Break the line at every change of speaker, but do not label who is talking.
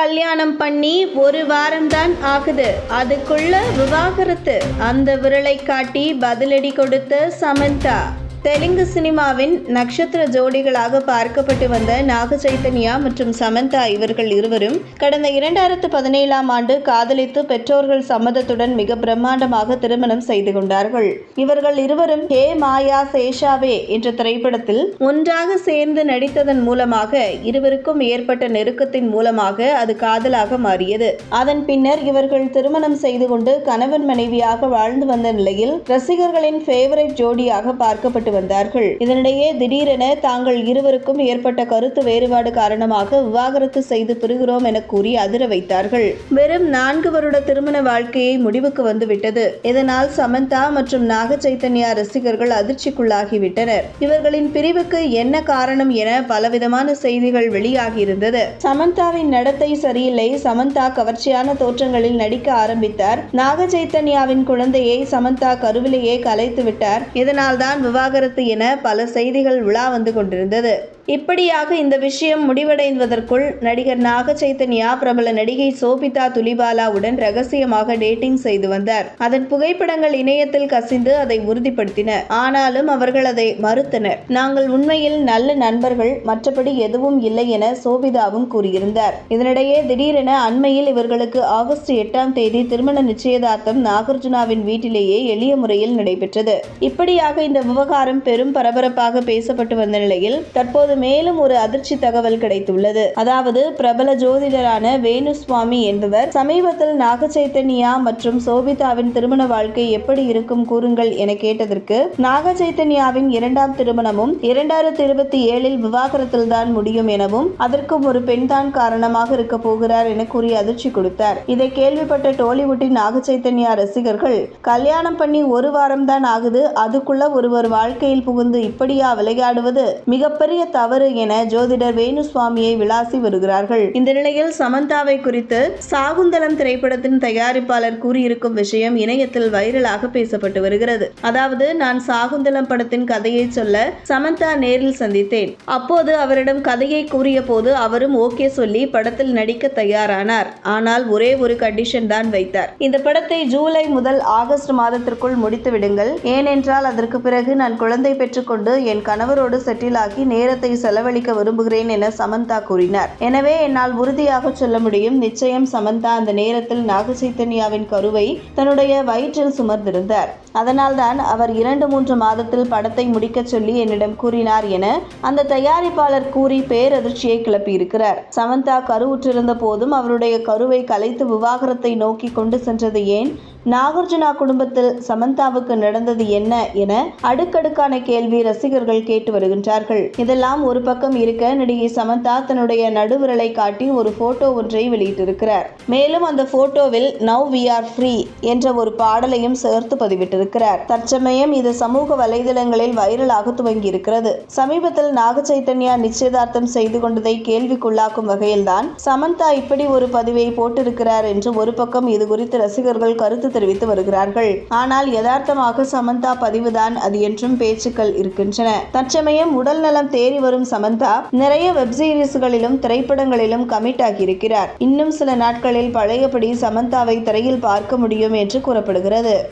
கல்யாணம் பண்ணி ஒரு வாரம்தான் ஆகுது. அதுக்குள்ள விவாகரத்து. அந்த விரலை காட்டி பதிலடி கொடுத்த சமந்தா. தெலுங்கு சினிமாவின் நட்சத்திர ஜோடிகளாக பார்க்கப்பட்டு வந்த நாக சைத்தன்யா மற்றும் சமந்தா இவர்கள் இருவரும் கடந்த இரண்டாயிரத்து பதினேழாம் ஆண்டு காதலித்து பெற்றோர்கள் சம்மதத்துடன் மிக பிரம்மாண்டமாக திருமணம் செய்து கொண்டார்கள். இவர்கள் இருவரும் ஹே மாயா சேஷாவே என்ற திரைப்படத்தில் ஒன்றாக சேர்ந்து நடித்ததன் மூலமாக இருவருக்கும் ஏற்பட்ட நெருக்கத்தின் மூலமாக அது காதலாக மாறியது. அதன் பின்னர் இவர்கள் திருமணம் செய்து கொண்டு கணவன் மனைவியாக வாழ்ந்து வந்த நிலையில் ரசிகர்களின் ஃபேவரட் ஜோடியாக பார்க்கப்பட்டு வந்தார்கள். இதனிடையே திடீரென தாங்கள் இருவருக்கும் ஏற்பட்ட கருத்து வேறுபாடு காரணமாக விவாகரத்து செய்து பிரிகிறோம் என கூறி அதிர வைத்தார்கள். வெறும் நான்கு வருட திருமண வாழ்க்கையை முடிவுக்கு வந்துவிட்டது. இதனால் சமந்தா மற்றும் நாக சைத்தன்யா ரசிகர்கள் அதிர்ச்சிக்குள்ளாகிவிட்டனர். இவர்களின் பிரிவுக்கு என்ன காரணம் என பலவிதமான செய்திகள் வெளியாகியிருந்தது. சமந்தாவின் நடத்தை சரியில்லை. சமந்தா கவர்ச்சியான தோற்றங்களில் நடிக்க ஆரம்பித்தார். நாக சைத்தன்யாவின் குழந்தையை சமந்தா கருவிலேயே கலைத்து விட்டார் இதனால்தான் விவாகரத்து என பல செய்திகள் விழா வந்து கொண்டிருந்தது. இப்படியாக இந்த விஷயம் முடிவடைவதற்குள் நடிகர் நாக சைத்தன்யா பிரபல நடிகை சோபிதா துலிபாலாவுடன் ரகசியமாக டேட்டிங் செய்து வந்தார். அதன் புகைப்படங்கள் இணையத்தில் கசிந்து அதை உறுதிப்படுத்தின. ஆனாலும் அவர்கள் அதை மறுத்தனர். நாங்கள் உண்மையில் நல்ல நண்பர்கள் மற்றபடி எதுவும் இல்லை என சோபிதாவும் கூறியிருந்தார். இதனிடையே திடீரென அண்மையில் இவர்களுக்கு ஆகஸ்ட் எட்டாம் தேதி திருமண நிச்சயதார்த்தம் நாகார்ஜுனாவின் வீட்டிலேயே எளிய முறையில் நடைபெற்றது. இப்படியாக இந்த விவகாரம் பெரும் பரபரப்பாக பேசப்பட்டு வந்த நிலையில் தற்போது மேலும் ஒரு அதிர்ச்சி தகவல் கிடைத்துள்ளது. அதாவது பிரபல ஜோதிடரான வேணு சுவாமி என்பவர் சமீபத்தில் நாக சைத்தன்யா மற்றும் சோபிதாவின் திருமண வாழ்க்கை எப்படி இருக்கும் கூறுங்கள் என கேட்டதற்கு நாக சைத்தன்யாவின் இரண்டாம் திருமணமும் இரண்டாயிரத்தி இருபத்தி ஏழில் விவாகரத்தில் தான் முடியும் எனவும் அதற்கும் ஒரு பெண்தான் காரணமாக இருக்க போகிறார் என கூறி அதிர்ச்சி கொடுத்தார். இதை கேள்விப்பட்ட டோலிவுட்டின் நாக சைத்தன்யா ரசிகர்கள் கல்யாணம் பண்ணி ஒரு வாரம் தான் ஆகுது அதுக்குள்ள ஒருவர் வாழ்க்கையில் புகுந்து இப்படியா விளையாடுவது? மிகப்பெரிய தவறு என ஜோதிடர் வேணுசுவாமியை விளாசி வருகிறார்கள். இந்த நிலையில் சமந்தாவை குறித்து சாகுந்தலம் திரைப்படத்தின் தயாரிப்பாளர் கூறியிருக்கும் விஷயம் இணையத்தில் வைரலாக பேசப்பட்டு வருகிறது. அதாவது நான் சாகுந்தலம் படத்தின் கதையை சொல்ல சமந்தா நேரில் சந்தித்தேன். அப்போது அவரிடம் கதையை கூறிய போது அவரும் ஓகே சொல்லி படத்தில் நடிக்க தயாரானார். ஆனால் ஒரே ஒரு கண்டிஷன் தான் வைத்தார். இந்த படத்தை ஜூலை முதல் ஆகஸ்ட் மாதத்திற்குள் முடித்து விடுங்கள் ஏனென்றால் அதற்கு பிறகு நான் குழந்தை பெற்றுக்கொண்டு என் கணவரோடு செட்டில் ஆகி நேரத்தை செலவழிக்க விரும்புகிறேன் என சமந்தா கூறினார். எனவே என்னால் உறுதியாக சொல்ல முடியும். நிச்சயம் சமந்தா அந்த நேரத்தில் நாக சைத்தன்யாவின் கருவை தன்னுடைய வயிற்றில் சுமர்ந்திருந்தார் அதனால்தான் அவர் இரண்டு மூன்று மாதத்தில் படத்தை முடிக்கச் சொல்லி என்னிடம் கூறினார் என அந்த தயாரிப்பாளர் கூறி பேரதிர்ச்சியை கிளப்பியிருக்கிறார். சமந்தா கருவுற்றிருந்த போதும் அவருடைய கருவை கலைத்து விவாகரத்தை நோக்கி கொண்டு சென்றது ஏன்? நாகார்ஜுனா குடும்பத்தில் சமந்தாவுக்கு நடந்தது என்ன என அடுக்கடுக்கான கேள்வி ரசிகர்கள் கேட்டு வருகின்றார்கள். இதெல்லாம் ஒரு பக்கம் இருக்க நடிகை சமந்தா தன்னுடைய நடுவிரலை காட்டி ஒரு போட்டோ ஒன்றை வெளியிட்டிருக்கிறார். மேலும் அந்த போட்டோவில் நவ் வி ஆர் ஃப்ரீ என்ற ஒரு பாடலையும் சேர்த்து பதிவிட்டிருக்கிறார். தற்சமயம் இது சமூக வலைதளங்களில் வைரலாக துவங்கி இருக்கிறது சமீபத்தில் நாக சைத்தன்யா நிச்சயதார்த்தம் செய்து கொண்டதை கேள்விக்குள்ளாக்கும் வகையில்தான் சமந்தா இப்படி ஒரு பதிவை போட்டிருக்கிறார் என்று ஒரு பக்கம் இது குறித்து ரசிகர்கள் கருத்து தெரிவித்து வருகிறார்கள். ஆனால் யதார்த்தமாக சமந்தா பதிவுதான் அது என்றும் பேச்சுக்கள் இருக்கின்றன. தற்சமயம் உடல் நலம் தேறி வரும் சமந்தா நிறைய வெப் சீரிஸ்களிலும் திரைப்படங்களிலும் கமிட் ஆகியிருக்கிறார். இன்னும் சில நாட்களில் பழையபடி சமந்தாவை திரையில் பார்க்க முடியும் என்று கூறப்படுகிறது.